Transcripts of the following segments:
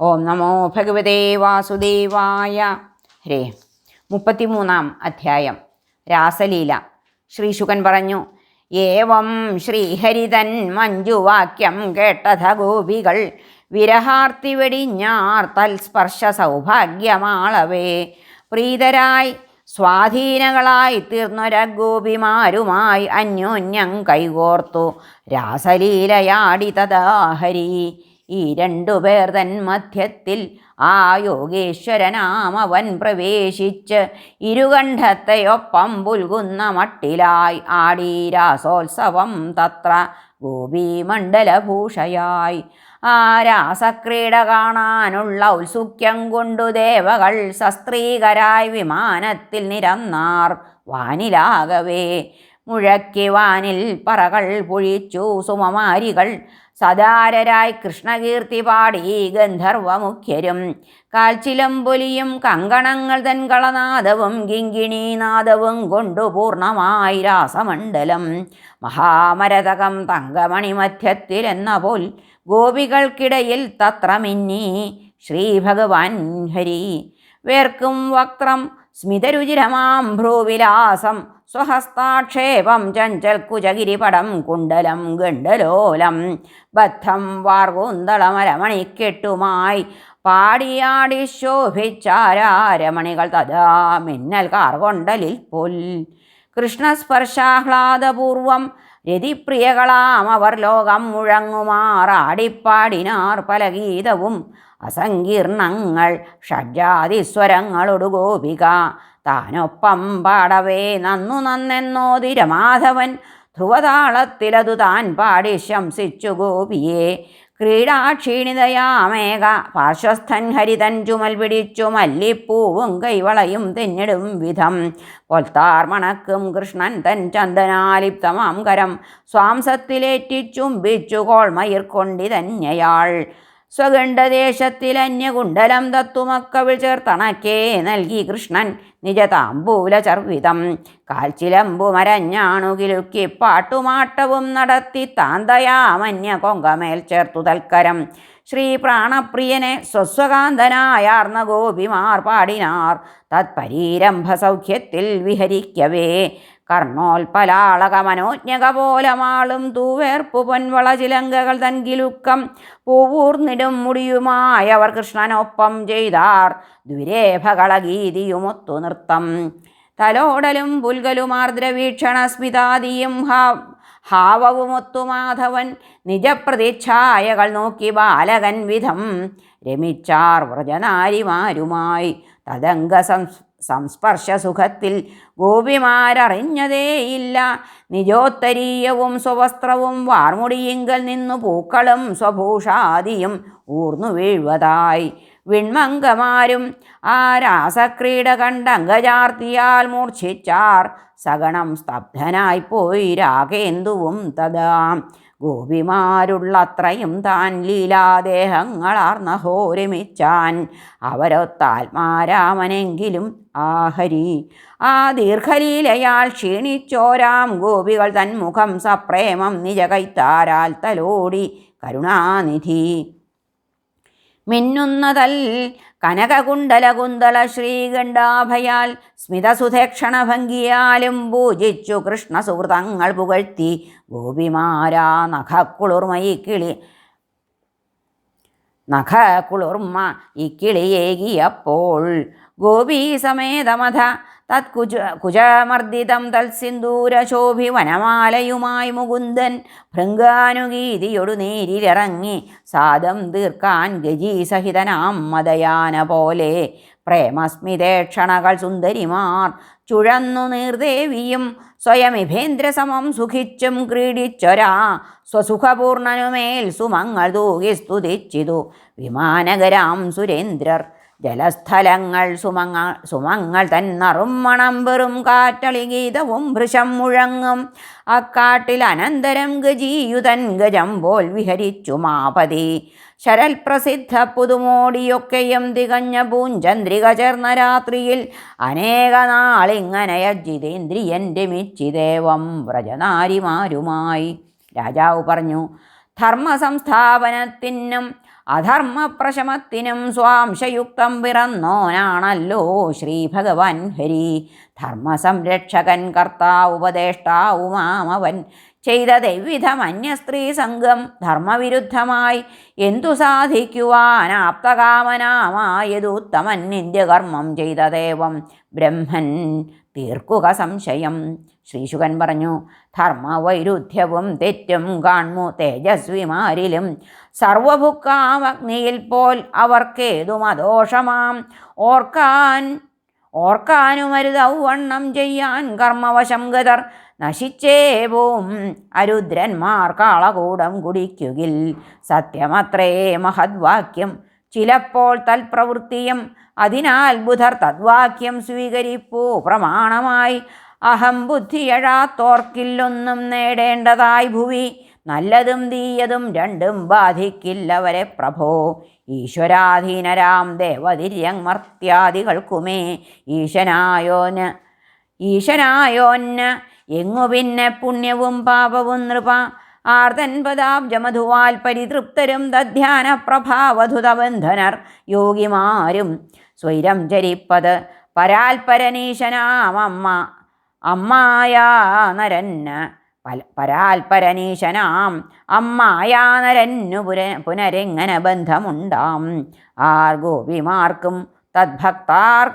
ഓം നമോ ഭഗവതേ വാസുദേവായ. ഹരേ. മുപ്പത്തിമൂന്നാം അധ്യായം. രാസലീല. ശ്രീശുകൻ പറഞ്ഞു ഏവം ശ്രീഹരിതൻ മഞ്ജുവാക്യം കേട്ടഥ ഗോപികൾ. വെടിഞ്ഞാർ തൽസ്പർശ സൗഭാഗ്യമാളവേ. പ്രീതരായി സ്വാധീനകളായി തീർന്നൊര ഗോപിമാരുമായി അന്യോന്യം കൈകോർത്തു. രാസലീലയാടി തഥാ ഹരി രണ്ടു പേർ തൻ മധ്യത്തിൽ ആ യോഗേശ്വരനാമവൻ പ്രവേശിച്ച് ഇരുകണ്ഠത്തെയൊപ്പം പുൽകുന്ന മട്ടിലായി ആടി രാസോത്സവം തത്ര ഗോപീമണ്ഡലഭൂഷയായി. ആ രാസക്രീഡ കാണാനുള്ള ഔത്സുഖ്യം കൊണ്ടു ദേവകൾ സസ്ത്രീകരായി വിമാനത്തിൽ നിരന്നാർ വാനിലാകവേ. മുഴക്കി വാനിൽ പറകൾ പൊഴിച്ചു സുമമാരികൾ സദാരരായി കൃഷ്ണകീർത്തി പാടി ഗന്ധർവമുഖ്യരും. കാൽച്ചിലമ്പൊലിയും കങ്കണങ്ങൾ തൻ കളനാദവും കൊണ്ടു പൂർണമായി രാസമണ്ഡലം. മഹാമരതകം തങ്കമണി മധ്യത്തിലെന്ന പോൽ ഗോപികൾക്കിടയിൽ തത്രമിന്നി ശ്രീഭഗവാൻ ഹരി. വേർക്കും വക്രം സ്മിതരുചിരമാം ഭ്രൂവിലാസം സ്വഹസ്താക്ഷേപം ചഞ്ചൽ കുചഗിരിപടം കുണ്ടലം ഗണ്ഡലോലം ബദ്ധം വാർകൂന്തളമരമണിക്കെട്ടുമായി പാടിയാടി ശോഭിച്ചാരമണികൾ തഥാ മിന്നൽ കാർകൊണ്ടലിൽ പൊൽ കൃഷ്ണസ്പർശാഹ്ലാദപൂർവം രതിപ്രിയകളാം അവർ ലോകം മുഴങ്ങുമാറാടിപ്പാടിനാർ പല ഗീതവും അസങ്കീർണങ്ങൾ. ഷഡ്ജാതിസ്വരങ്ങളൊടു ഗോപിക. താനൊപ്പം പാടവേ. നന്നു നന്നെന്നോതി രമാധവൻ ധ്രുവതാളത്തിലതു താൻ പാടി ശംസിച്ചു ഗോപിയെ. ക്രീഡാക്ഷീണിതയാമേക പാർശ്വസ്ഥൻ ഹരിതൻ ചുമൽ പിടിച്ചു മല്ലിപ്പൂവും കൈവളയും തെന്നിടും വിധം. പൊൽത്താർ മണക്കും കൃഷ്ണൻ തൻ ചന്ദനാലിപ്തമാം കരം. സ്വാംസത്തിലേറ്റിച്ചുംബിച്ചു കോൾമയിർ കൊണ്ടിതന്യയാൾ സ്വഗണ്ഡദേശത്തിൽ അന്യകുണ്ടലം തത്തുമക്കവിൾ ചേർത്തണക്കേ നൽകി കൃഷ്ണൻ നിജതാമ്പൂല ചർവിതം. കാൽച്ചിലമ്പു മരഞ്ഞാണു കിലുക്കി പാട്ടുമാട്ടവും നടത്തി താന്തയാമന്യ കൊങ്കമേൽ ചേർത്തു തൽക്കരം. ശ്രീ പ്രാണപ്രിയനെ സ്വസ്വകാന്തനായാർന്ന ഗോപിമാർ പാടിനാർ. തത്പരീരംഭ സൗഖ്യത്തിൽ വിഹരിക്കവേ. കർണോൽപലാളക മനോജ്ഞക പോലമാളും തൂവേർപ്പു പൊൻവള ചിലങ്കകൾ തൻകിലുക്കം പൂവൂർന്നിടും മുടിയുമായവർ കൃഷ്ണനൊപ്പം ചെയ്താർ. ദുരേഭകള ഗീതിയുമൊത്തു നൃത്തം. തലോടലും പുൽകലുമാർദ്രവീക്ഷണ സ്മിതാദിയും ഹാ ഹാവവുമൊത്തു മാധവൻ നിജപ്രതിച്ഛായകൾ നോക്കി ബാലകൻ വിധം രമിച്ചാർ വ്രജനാരിമാരുമായി തദംഗ സംസ് സംസ്പർശസുഖത്തിൽ ഗോപിമാരറിഞ്ഞതേയില്ല. നിജോത്തരീയവും സ്വവസ്ത്രവും വാർമുടിയിങ്കൽ നിന്നു പൂക്കളും സ്വഭൂഷാദിയും ഊർന്നു വീഴ്വതായി. വിൺമംഗമാരും ആ രാസക്രീഡ കണ്ടങ്കജാർത്തിയാൽ മൂർച്ഛിച്ചാർ. സഗണം സ്തബ്ധനായിപ്പോയി രാഗേന്ദുവും തഥാ. ഗോപിമാരുള്ളത്രയും താൻ ലീലാദേഹങ്ങളാർന്ന ഹോരമിച്ചാൻ അവരൊത്താത്മാരാമനെങ്കിലും ആഹരി. ആ ദീർഘലീലയാൽ ക്ഷീണിച്ചോരാം ഗോപികൾ മുഖം സപ്രേമം നിജകൈത്താരാൽ തലോടി കരുണാനിധി. മിന്നുന്നതൽ കനകകുണ്ടലകുന്തള ശ്രീകണ്ഠാഭയാൽ സ്മിതസുധേക്ഷണ ഭംഗിയാലും പൂജിച്ചു കൃഷ്ണ സുഹൃതങ്ങൾ പുകഴ്ത്തി ഗോപിമാരാ നഖക്കുളിർമയി കിളി നഖക്കുളിർമ ഇക്കിളിയേകിയപ്പോൾ ഗോപീ സമേതമഥ തത്കുജ കുജമർദ്ദിതം തത്സിന്ദൂരശോഭി വനമാലയുമായി മുകുന്ദൻ ഭൃങ്കാനുഗീതിയൊടു നേരിലിറങ്ങി സാദം തീർക്കാൻ ഗജീസഹിതനാം മതയാന പോലെ. പ്രേമസ്മിതേക്ഷണകൾ സുന്ദരിമാർ ചുഴന്നു നീർദേവിയും സ്വയമിഭേന്ദ്രസമം സുഖിച്ചും ക്രീഡിച്ചൊരാ സ്വസുഖപൂർണനുമേൽ സുമങ്ങൾ തൂകി സ്തുതിച്ചിതു. വിമാനകരാം സുരേന്ദ്രർ ജലസ്ഥലങ്ങൾ സുമങ്ങ സുമങ്ങൾ തന്നറും മണം വെറും കാറ്റളി ഗീതവും ഭൃശം മുഴങ്ങും. അക്കാട്ടിൽ അനന്തരം ഗജീയുതൻ ഗജം പോൽ വിഹരിച്ചു മാപതി. ശരൽ പ്രസിദ്ധ പുതുമോടിയൊക്കെയും തികഞ്ഞ പൂഞ്ചന്ദ്രിക ചേർന്ന രാത്രിയിൽ അനേക നാളിങ്ങനെ ജിതേന്ദ്രിയൻ രമിച്ചിദേവം വ്രജനാരിമാരുമായി. രാജാവ് പറഞ്ഞു ധർമ്മ സംസ്ഥാപനത്തിനും അധർമ്മപ്രശമത്തിനും സ്വാംശയുക്തം പിറന്നോനാണല്ലോ ശ്രീ ഭഗവാൻ ഹരി. ധർമ്മസംരക്ഷകൻ കർത്താവ് ഉപദേഷ്ടാവുമാമവൻ ചെയ്തതെവിധം അന്യസ്ത്രീ സംഘം ധർമ്മവിരുദ്ധമായി എന്തു സാധിക്കുവാൻ സാധിക്കുവാനാപ്തകാമനാമായതുത്തമൻ നിന്ദ്യകർമ്മം ചെയ്തദേവം ബ്രഹ്മൻ തീർക്കുക സംശയം. ശ്രീശുകൻ പറഞ്ഞു ധർമ്മവൈരുദ്ധ്യവും തെറ്റും കാൺമു തേജസ്വിമാരിലും സർവഭുക്കാമഗ്നിയിൽ പോൽ അവർക്കേതും അദോഷമാം. ഓർക്കാൻ ഓർക്കാനുമരുതൗവണ്ണം ചെയ്യാൻ കർമ്മവശം ഗതർ നശിച്ചേ പോം അരുദ്രന്മാർ കാളകൂടം കുടിക്കുകിൽ. സത്യമത്രേ മഹദ്വാക്യം. ചിലപ്പോൾ തൽപ്രവൃത്തിയും അതിനാൽ ബുധർ തദ്വാക്യം സ്വീകരിപ്പൂ. പ്രമാണമായി അഹം ബുദ്ധിയഴാത്തോർക്കില്ലൊന്നും നേടേണ്ടതായി ഭുവി. നല്ലതും തീയതും രണ്ടും ബാധിക്കില്ലവരെ പ്രഭോ. ഈശ്വരാധീനരാം ദേവതിര്യങ് മർത്യാദികൾക്കുമേ ഈശനായോന് ഈശനായോന് എങ്ങു പിന്നെ പുണ്യവും പാപവും നൃപ? ആർത്തൻപദാബ്ജമധുവാൽ പരിതൃപ്തരും ദധ്യാന പ്രഭാവധുതബന്ധനർ യോഗിമാരും. സ്വൈരം ചരിപ്പത് പരാൽപരനീശനാമമ്മ. അമ്മായ നരന്ന പരാൽപരനീശനാം. അമ്മായാ നരന്നു പുര പുനരെങ്ങനെ ബന്ധമുണ്ടാം? R ഗോപിമാർക്കും തദ്ഭക്താർ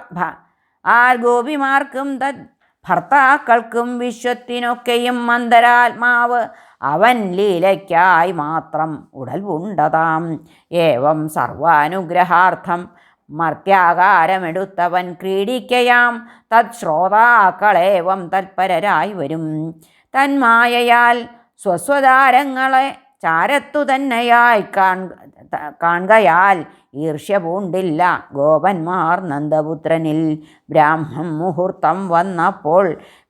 R ഗോപിമാർക്കും തദ് ഭർത്താക്കൾക്കും വിശ്വത്തിനൊക്കെയും മന്ദരാത്മാവ്. അവൻ ലീലയ്ക്കായി മാത്രം ഉടൽവുണ്ടതാം ഏവം സർവാനുഗ്രഹാർത്ഥം മർത്യാകാരമെടുത്തവൻ ക്രീഡിക്കയാം. തത് ശ്രോതാക്കളേവം തൽപരരായി വരും. തന്മായയാൽ സ്വസ്വതാരങ്ങളെ ചാരത്തു തന്നെയായി കാൺ കാണുകയാൽ ഈർഷ്യ പൂണ്ടില്ല ഗോപന്മാർ നന്ദപുത്രനിൽ ബ്രാഹ്മം മുഹൂർത്തം വന്നപ്പോൾ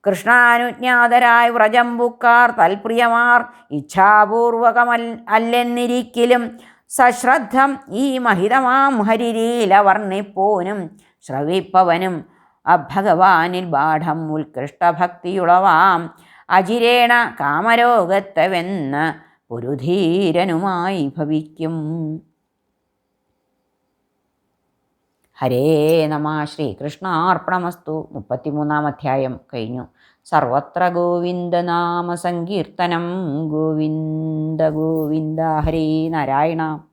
കൃഷ്ണാനുജ്ഞാതരായ വ്രജംബുക്കാർ തൽപ്രിയമാർ ഇച്ഛാപൂർവകമൽ അല്ലെന്നിരിക്കലും സശ്രദ്ധം ഈ മഹിതമാം ഹരിരീല വർണിപ്പോനും ശ്രവിപ്പവനും അഭഗവാനിൽ ബാഠം ഉത്കൃഷ്ടഭക്തിയുളവാം. അജിരേണ കാമരോഗത്തവെന്ന് പുരുധീരനുമായി ഭവിക്കും. ഹരേ നമ ശ്രീകൃഷ്ണാർപ്പണമസ്തു. മുപ്പത്തിമൂന്നാം അധ്യായം കഴിഞ്ഞു. സർവത്ര ഗോവിന്ദനാമ സങ്കീർത്തനം. ഗോവിന്ദ ഗോവിന്ദ ഹരേ നാരായണ.